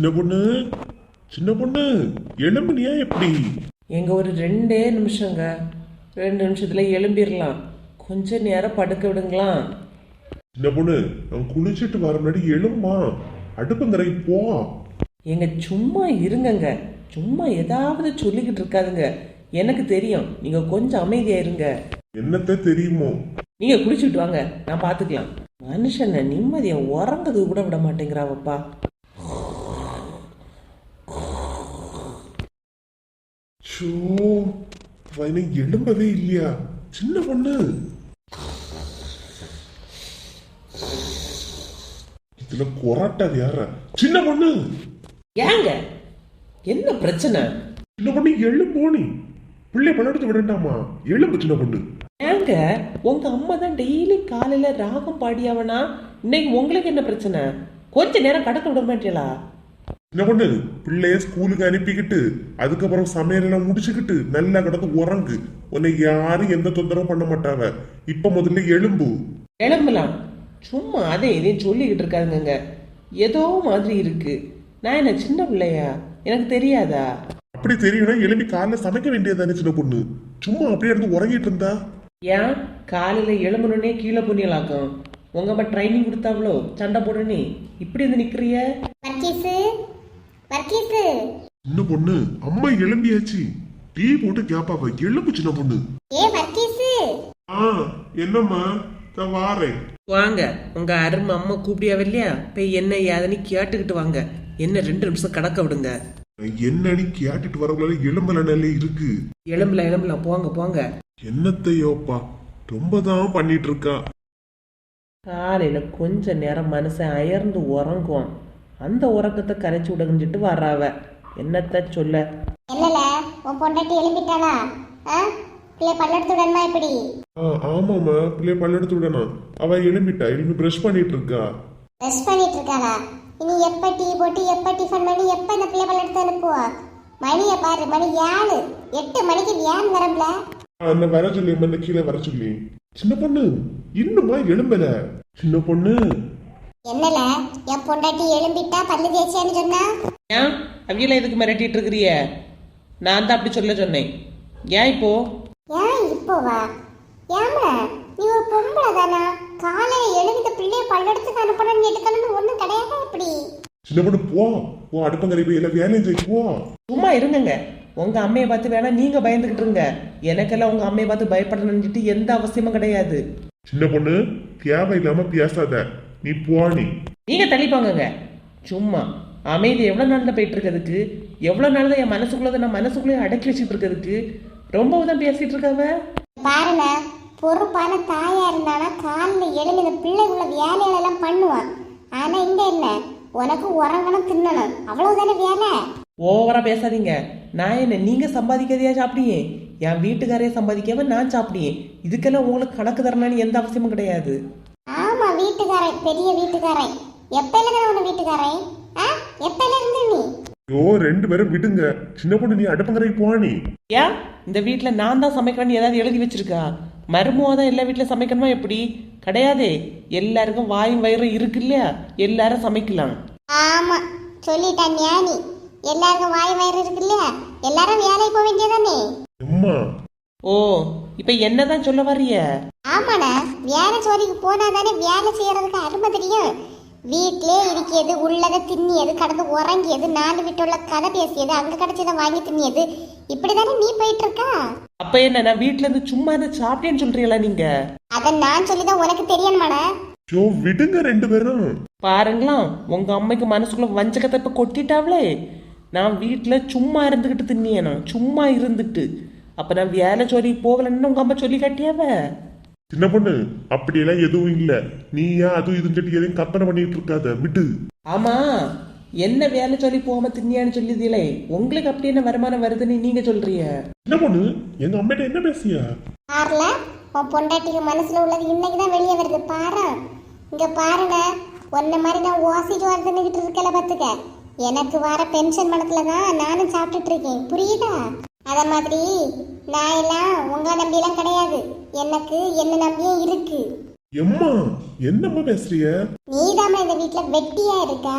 சின்ன பொண்ணு சின்ன பொண்ணு எலும்புனியா எப்படி? எங்க ஒரு ரெண்டே நிமிஷங்க. ரெண்டு நிமிஷத்துல எழும்பிடலாம் கொஞ்ச நேரம் படுக்க விடுங்களா? சின்ன பொண்ணு நான் குளிச்சிட்டு வர முன்னாடி எலும்பா அடுப்புங்கரை போ. எங்க சும்மா இருங்கங்க. சும்மா ஏதாவது சொல்லிக்கிட்டு இருக்காதுங்க. எனக்கு தெரியும். நீங்க கொஞ்சம் அமைதியா இருங்க. என்னத்த தெரியுமோ? நீங்க குளிச்சுட்டு வாங்க. நான் பாத்துக்கலாம். மனுஷனை நிம்மதியா உறங்குறது கூட விட மாட்டேங்கிறாவப்பா. ஷோ அவனை எலும்பவே இல்லையா? சின்ன பொண்ணு. இதுல கொராட்டது யார? சின்ன பொண்ணு. ஏங்க என்ன பிரச்சனை? சின்ன பொண்ணு எழும்போ நீ பிள்ளை பல்லெடுத்து விடண்டாமா? எழும்பு சின்ன பொண்ணு. ஏங்க உங்க அம்மா தான் டெய்லி காலையில ராகம் பாடியாவனா? இன்னைக்கு உங்களுக்கு என்ன பிரச்சனை? கொஞ்ச நேரம் கடக்க விட மாட்டீங்களா? என்ன பொண்ணு பிள்ளைய ஸ்கூலுக்கு அனுப்பிக்கிட்டு அதுக்கப்புறம் சமையல் எல்லாம் முடிச்சுக்கிட்டு நல்லா கிடந்து உறங்கு. உன்னை யாரும் எந்த தொந்தரவும் பண்ண மாட்டாவ. இப்ப முதல்ல எலும்பு கிளம்பலாம் சும்மா அதே இதையும் சொல்லிக்கிட்டு இருக்காதுங்க ஏதோ மாதிரி இருக்கு. நான் என்ன சின்ன பிள்ளையா? எனக்கு தெரியாதா? அப்படி தெரியும்னா எழும்பி காலைல சமைக்க வேண்டியதானே சின்ன பொண்ணு? சும்மா அப்படியே இருந்து உறங்கிட்டு இருந்தா? ஏன்? காலையில எழும்பணுன்னே கீழே புண்ணியலாக்கும். உங்க அம்மா ட்ரைனிங் கொடுத்தாவளோ? சண்டை போடுனே இப்படி வந்து நிக்கிறிய? வர்க்கீஸு சின்ன பொண்ணு? அம்மா எழும்பியாச்சு. டீ போட்டு கேப்பாவ எழும்பு சின்ன பொண்ணு. ஏ வர்க்கீஸு ஆ என்னம்மா? நான் வாரேன். வாங்க. உங்க அருமை அம்மா கூப்பிடியாவ இல்லையா? போய் என்ன ஏதுன்னு கேட்டுக்கிட்டு வாங்க. என்ன ரெண்டு நிமிஷம் கடக்க விடுங்க. என்னன்னு கேட்டுட்டு வரக்குள்ள எலும்பல நிலை இருக்கு. எலும்புல எலும்புல போங்க போங்க. என்னத்தையோப்பா? ரொம்ப தான் பண்ணிட்டு இருக்கா? காலையில கொஞ்ச நேரம் மனுஷன் அயர்ந்து உறங்குவான். அந்த உறக்கத்தை கரைச்சி விடஞ்சிட்டு வர்றாவ. என்னத்த சொல்ல? என்னல உன் பொண்டாட்டி எழுப்பிட்டாளா ஆ? பிள்ளை பல்லெடுத்து விடணுமா எப்படி ஆ ஆமாம்மா பிள்ளை பல்லெடுத்து விடணும். அவ எழும்பிட்டா எழுப்பி பிரஷ் பண்ணிட்டு இருக்கா ரெஸ்ட் பண்ணிட்டு இருக்காளா இனி எப்ப டீ போட்டு எப்ப டிஃபன் பண்ணி எப்ப இந்த பிள்ளை பல்லெடுத்து அனுப்புவா? மணியை பாரு மணி ஏழு. எட்டு மணிக்கு வியான் வரம்ல. அந்த வர சொல்லி இந்த கீழே வர சொல்லி. சின்ன பொண்ணு இன்னுமா எழும்பல? சின்ன பொண்ணு என்னல? என் பொண்டாட்டி எழும்பிட்டா பல்லு தேய்ச்சியான்னு சொன்னா? ஏன்? அவியல எதுக்கு மிரட்டிட்டு இருக்கிறிய? நான் தான் அப்படி சொல்ல சொன்னேன். ஏன் இப்போ? ஏன் இப்போ வா ஏமா நீ ஒரு பொம்பளை தானா? காலையில எழுதி இந்த பிள்ளைய பல்லெடுத்து அனுப்பணும்னு எடுக்கணும்னு ஒண்ணும் கிடையாது இப்படி? சின்ன பொண்ணு போ. போ அடுப்பங்கரை போய் எல்லாம் வேலையும் செய்ய போ. சும்மா இருங்கங்க. உங்க அம்மையை பார்த்து வேணா நீங்க பயந்துகிட்டு இருங்க. எனக்கெல்லாம் உங்க அம்மையை பார்த்து பயப்படணும்னுட்டு எந்த அவசியமும் கிடையாது. சின்ன பொண்ணு தேவையில்லாம பேசாத. நீ போ நீ நீங்க தள்ளி போங்கங்க சும்மா. அமைதி எவ்வளவு நாள்ல போயிட்டு இருக்கிறதுக்கு எவ்வளவு நாள் தான் என் மனசுக்குள்ளதை நான் மனசுக்குள்ளே அடக்கி வச்சுட்டு இருக்கிறதுக்கு ரொம்பவும் தான் பேசிட்டு இருக்காவ பாருங்க. பொறுப்பான தாயா இருந்தானா காலில் எழுந்து இந்த பிள்ளைக்குள்ள வேலைகளெல்லாம் பண்ணுவான் ஆனா இங்க என்ன? உனக்கு உறங்கணும் தின்னணும். அவ்வளவுதானே வேலை? ஓவரா பேசாதீங்க. நான் என்ன நீங்க சம்பாதிக்கிறதையா சாப்பிடியே? என் வீட்டுக்காரையே சம்பாதிக்காம நான் சாப்பிடியே. இதுக்கெல்லாம் உங்களுக்கு கணக்கு தரணும்னு எந்த அவசியமும் கிடையாது. வீட்டுக்காரன் பெரிய வீட்டுக்காரன். எப்பல இருந்து உன வீட்டுக்காரன்? ஆ? இருந்து நீ? ஐயோ ரெண்டு பேரும் விடுங்க. சின்ன பொண்ணு நீ அடுப்பங்கரைக்கு போ நீ. ஏன் இந்த வீட்டில் நான் தான் சமைக்கணும்னு ஏதாவது எழுதி வச்சிருக்கா? மருமவா தான் எல்லா வீட்டில் சமைக்கணுமா எப்படி? கிடையாதே. எல்லாருக்கும் வாயும் வயிறும் இருக்கு இல்லையா? எல்லாரும் சமைக்கலாம். ஆமா சொல்லிட்டான் ஞானி. எல்லாருக்கும் வாய் வயிறு இருக்கு இல்லையா? எல்லாரும் வேலைக்கு போக வேண்டியதானே அம்மா ஓ இப்போ என்னதான் சொல்ல வர்றிய ஆமாண்ணா வேலை ஜோலிக்கு போனா தானே வேலை செய்யறதுக்கு அருமை தெரியும். வீட்டிலே இருக்கிறது உள்ளதை திண்ணியது கடந்து உறங்கியது நாலு வீட்டுள்ள கதை பேசியது அங்க கிடைச்சதை வாங்கி திண்ணியது இப்படிதானே நீ போயிட்டு இருக்கா அப்ப என்ன நான் வீட்ல இருந்து சும்மா இருந்து சாப்பிட்டேன்னு சொல்றீங்களா நீங்க? அதை நான் சொல்லிதான் உனக்கு தெரியணுமாண்ணா. ஐயோ விடுங்க ரெண்டு பேரும். பாருங்களாம் உங்க அம்மைக்கு மனசுக்குள்ள வஞ்சகத்தை இப்ப கொட்டிட்டாவளே. நான் வீட்டுல சும்மா இருந்துகிட்டு தின்னியனும் சும்மா இருந்துட்டு. அப்ப நான் வேலை சொல்லி போகலன்னு உங்க அம்மா சொல்லி காட்டியாவ? சின்ன பொண்ணு அப்படியெல்லாம் எதுவும் இல்ல. நீ ஏன் அதுவும் இதுன்னு சொல்லி எதையும் கற்பனை பண்ணிட்டு இருக்காத. விடு. ஆமா. என்ன வேலை சொல்லி போகாம தின்னியான்னு சொல்லியதீங்களே உங்களுக்கு அப்படி என்ன வருமானம் வருதுன்னு நீங்க சொல்றீங்க? சின்ன பொண்ணு எங்க அம்மிட்ட என்ன பேசியா? பாருல உன் பொண்டாட்டிக்கு மனசுல உள்ளது இன்னைக்கு தான் வெளியே வருது. பாரு. இங்க பாருங்க. உன்ன மாதிரி நான் ஓசிட்டு வந்துன்னுகிட்டு இருக்கல பாத்துக்க. எனக்கு வர பென்ஷன் பணத்துல தான் நானும் சாப்பிட்டுட்டு இருக்கேன். புரியுதா? அத மாதிரி நான் எல்லாம் உங்க நம்பியெல்லாம் கிடையாது. எனக்கு என்ன நம்பியும் இருக்கு. எம்மா என்னம்மா பேசுறிய நீதாம்மா இந்த வீட்ல வெட்டியா இருக்கா.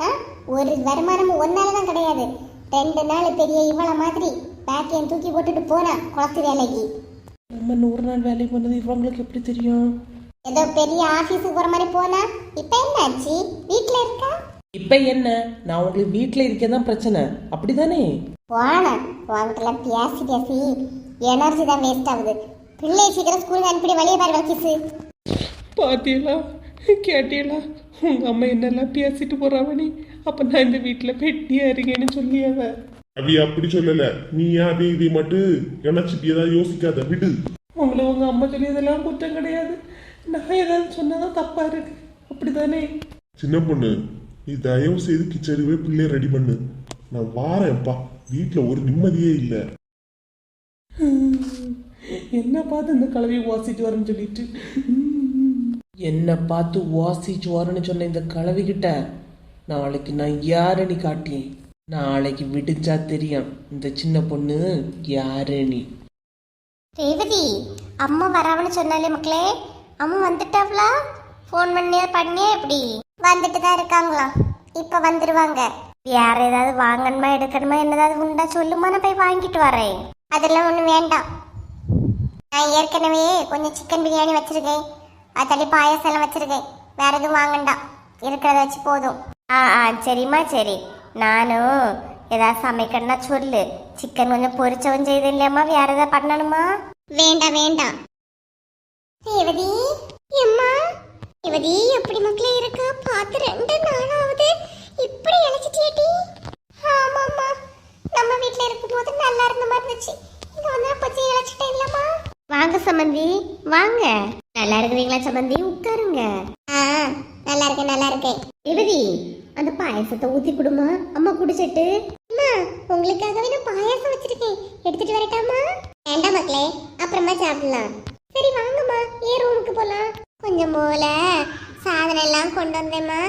ஆ? ஒரு வருமானமும் ஒன்னால தான் கிடையாது. ரெண்டு நாள் பெரிய இவள மாதிரி பேக்கையும் தூக்கி போட்டுட்டு போனா குளத்து வேலைக்கு. நம்ம நூறு நாள் வேலை பண்ணது இவங்களுக்கு எப்படி தெரியும்? ஏதோ பெரிய ஆபீஸுக்கு போற மாதிரி போனா இப்ப என்னாச்சு வீட்ல இருக்கா? இப்போ என்ன? நான் உங்களுக்கு வீட்டில் இருக்க தான் பிரச்சனை. அப்படிதானே? போன உங்ககிட்ட பேசி பேசி எனர்ஜி தான் வேஸ்ட் ஆகுது. பிள்ளை சீக்கிரம் ஸ்கூலுக்கு அனுப்பிடி வெளியே பாரு வக்கிசு பாத்தியலா கேட்டியலா உங்க அம்மா என்னெல்லாம் பேசிட்டு போறாவனி அப்ப நான் இந்த வீட்டில் பெட்டியா இருக்கேன்னு சொல்லியாவ அவி அப்படி சொல்லல. நீ அதை இதை மட்டும் நினைச்சிட்டு ஏதாவது யோசிக்காத விடு. உங்களை உங்க அம்மா சொல்லியதெல்லாம் குற்றம் கிடையாது. நான் ஏதாவது சொன்னதான் தப்பா இருக்கு. அப்படிதானே சின்ன பொண்ணு நீ தயவு செய்து கிச்சடிவே பிள்ளைய ரெடி பண்ணு. நான் வாரேன்ப்பா. வீட்டுல ஒரு நிம்மதியே இல்ல. என்ன பார்த்து இந்த கலவையை வாசிட்டு வரேன்னு சொல்லிட்டு. என்ன பார்த்து வாசிச்சு வரேன்னு சொன்ன இந்த கலவிக்கிட்ட நாளைக்கு நான் யாருன்னு காட்டியேன் நாளைக்கு விடிஞ்சா தெரியும். இந்த சின்ன பொண்ணு யாருன்னு ரேவதி அம்மா வராவன்னு சொன்னாலே மக்களே அம்மா வந்துட்டாவ்ளா? ஃபோன் பண்ணியா பண்ணியா எப்படி? வந்துட்டு தான் இருக்காங்களா? இப்ப வந்துருவாங்க. வேற ஏதாவது வாங்கணுமா எடுக்கணுமா என்னதாவது உண்டா சொல்லுமா நான் போய் வாங்கிட்டு வரேன். அதெல்லாம் ஒன்றும் வேண்டாம். நான் ஏற்கனவே கொஞ்சம் சிக்கன் பிரியாணி வச்சிருக்கேன். அதாடி பாயாசம் எல்லாம் வச்சிருக்கேன். வேற எதுவும் வாங்கண்டாம். இருக்கிறத வச்சு போதும். ஆ ஆ சரிம்மா சரி. நானும் ஏதாவது சமைக்கணும்னா சொல்லு. சிக்கன் கொஞ்சம் பொரிச்சவும் செய்து இல்லையம்மா வேற ஏதாவது பண்ணணுமா? வேண்டாம் வேண்டாம். ரேவதி அம்மா ரேவதி எப்படி மக்களே இருக்கா? பார்த்து ரெண்டு நாளாவது இப்படி இழைச்சிட்டேடி ஆமாம்மா நம்ம வீட்ல இருக்கும்போது நல்லா இருந்த மாதிரி இருந்துச்சு இங்க வந்து பச்சை இழைச்சிட்டேன் இல்லம்மா வாங்க சமந்தி வாங்க. நல்லா இருக்கிறீங்களா சம்பந்தி? உட்காருங்க. ஆ நல்லா இருக்கேன் நல்லா இருக்கேன். ரேவதி அந்த பாயசத்தை ஊத்தி கொடுமா? அம்மா குடிச்சிட்டு. அம்மா உங்களுக்காகவே நான் பாயாசம் வச்சிருக்கேன். எடுத்துட்டு வரட்டாமா? வேண்டாம் மக்களே அப்புறமா சாப்பிடலாம். சரி வாங்கம்மா. ஏன் ரூமுக்கு போலாம்? கொஞ்சம் போல சாதனம் எல்லாம் கொண்டு வந்தேம்மா.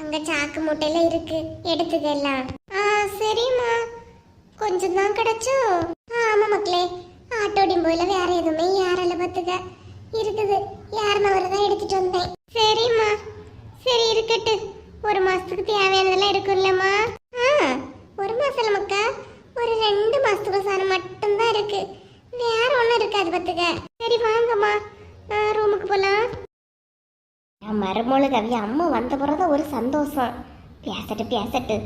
அங்க சாக்கு மூட்டையில இருக்கு. எடுத்துக்கலாம். ஆ சரிம்மா. கொஞ்சம் தான் கிடைச்சோ? ஆமா மக்களே ஆட்டோடியும் போயில வேற எதுவுமே யாரால பாத்துக்க இருக்குது. யாருன்னு வரதான் எடுத்துட்டு வந்தேன். சரிம்மா. சரி இருக்கட்டு ஒரு மாசத்துக்கு தேவையானதெல்லாம் இருக்கும்லம்மா ஆ ஒரு மாசம் இல்ல மக்கா ஒரு ரெண்டு மாசத்துக்கு சாணம் மட்டும்தான் இருக்கு. வேற ஒண்ணும் இருக்காது பாத்துக்க சரி வாங்கம்மா. ரூமுக்கு போலாம். மருமொழு கவி அம்மா வந்த பிறகு ஒரு சந்தோஷம். பேசட்டு பேசட்டு.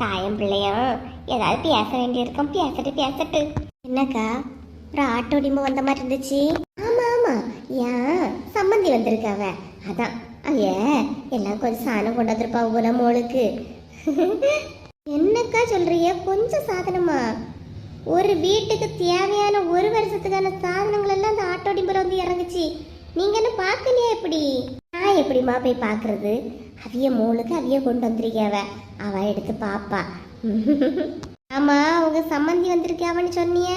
தாயம் பிள்ளையும் ஏதாவது பேச வேண்டியிருக்கும். பேசட்டு பேசட்டு. என்னக்கா? ஒரு ஆட்டோ டிம்பு வந்த மாதிரி இருந்துச்சு. ஆமா ஏன்? சம்மந்தி வந்திருக்காவ. அதான். அவைய எல்லாம் கொஞ்சம் சாணம் கொண்டு வந்திருப்பா போல மோளுக்கு. என்னக்கா சொல்றிய கொஞ்சம் சாதனமா? ஒரு வீட்டுக்கு தேவையான ஒரு வருஷத்துக்கான சாதனங்கள் எல்லாம் அந்த ஆட்டோ டிம்பர் வந்து இறங்குச்சு. நீங்க என்ன பார்க்கலையா எப்படி நான் எப்படிம்மா போய் பார்க்கறது? அவிய மூளுக்கு அவிய கொண்டு வந்திருக்காவ அவ எடுத்து பாப்பா. ஆமா உங்க சம்மந்தி வந்திருக்காவன்னு சொன்னிய.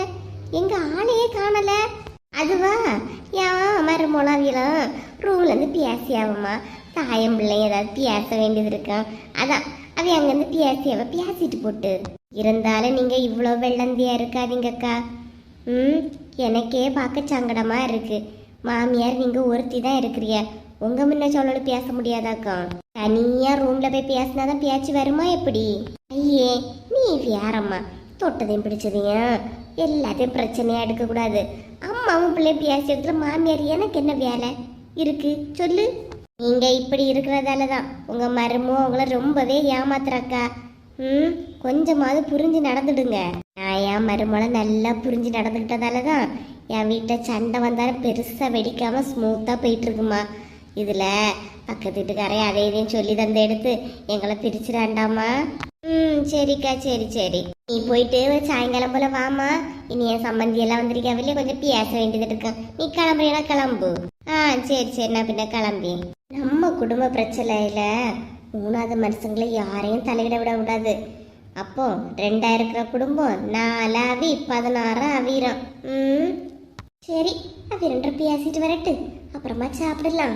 எங்க ஆளையே காணல. அதுவா? ஏன் மறுமொழாவியெல்லாம் ரூம்லேருந்து பேசியாவம்மா தாயம் பிள்ளை ஏதாவது பேச வேண்டியது இருக்கான் அதான் அவ அங்கேருந்து பேசியாவ பேசிட்டு போட்டு இருந்தாலும் நீங்கள் இவ்வளோ வெள்ளந்தியாக இருக்காதீங்கக்கா. ம் எனக்கே பார்க்க சங்கடமாக இருக்குது மாமியார் நீங்கள் ஒருத்தி தான் இருக்கிறிய? உங்க முன்ன சொல்லணும் பேச முடியாதாக்கா? தனியாக ரூமில் போய் பேசினா தான் பேச்சு வருமா எப்படி? ஐயே நீ வேறம்மா. தொட்டதையும் பிடிச்சதையும் எல்லாத்தையும் பிரச்சனையாக எடுக்கக்கூடாது. அம்மாவும் பிள்ளை பேசி இடத்துல மாமியார் எனக்கு என்ன வேலை? இருக்கு. சொல்லு. நீங்கள் இப்படி இருக்கிறதால தான் உங்கள் மருமோ அவங்கள ரொம்பவே ஏமாத்துறாக்கா. ம்? கொஞ்சமாவது புரிஞ்சு நடந்துடுங்க. நான் என் மருமலை நல்லா புரிஞ்சு நடந்துக்கிட்டதால தான் என் வீட்டில் சண்டை வந்தாலும் பெருசாக வெடிக்காமல் ஸ்மூத்தாக போயிட்டு இருக்குமா இதில் பக்கத்து வீட்டுக்காரே அதே இதையும் சொல்லி தந்து எடுத்து எங்களை பிரிச்சிடாண்டாமா ம் சரிக்கா சரி சரி. நீ போயிட்டு சாயங்காலம் போல வாமா இனி என் சம்பந்தி எல்லாம் வந்திருக்கா வெளியே கொஞ்சம் பேச வேண்டியது இருக்கேன் நீ கிளம்புறீனா கிளம்பு. ஆ சரி சரி நான் பின்ன கிளம்பி. நம்ம குடும்ப பிரச்சனையில மூணாவது மனுஷங்களை யாரையும் தலையிட விட கூடாது. அப்போ ரெண்டா இருக்கிற குடும்பம் நாலாவி பதினாறு அவிரம் ம் சரி அது ரெண்டு பேசிட்டு வரட்டு. அப்புறமா சாப்பிடலாம்.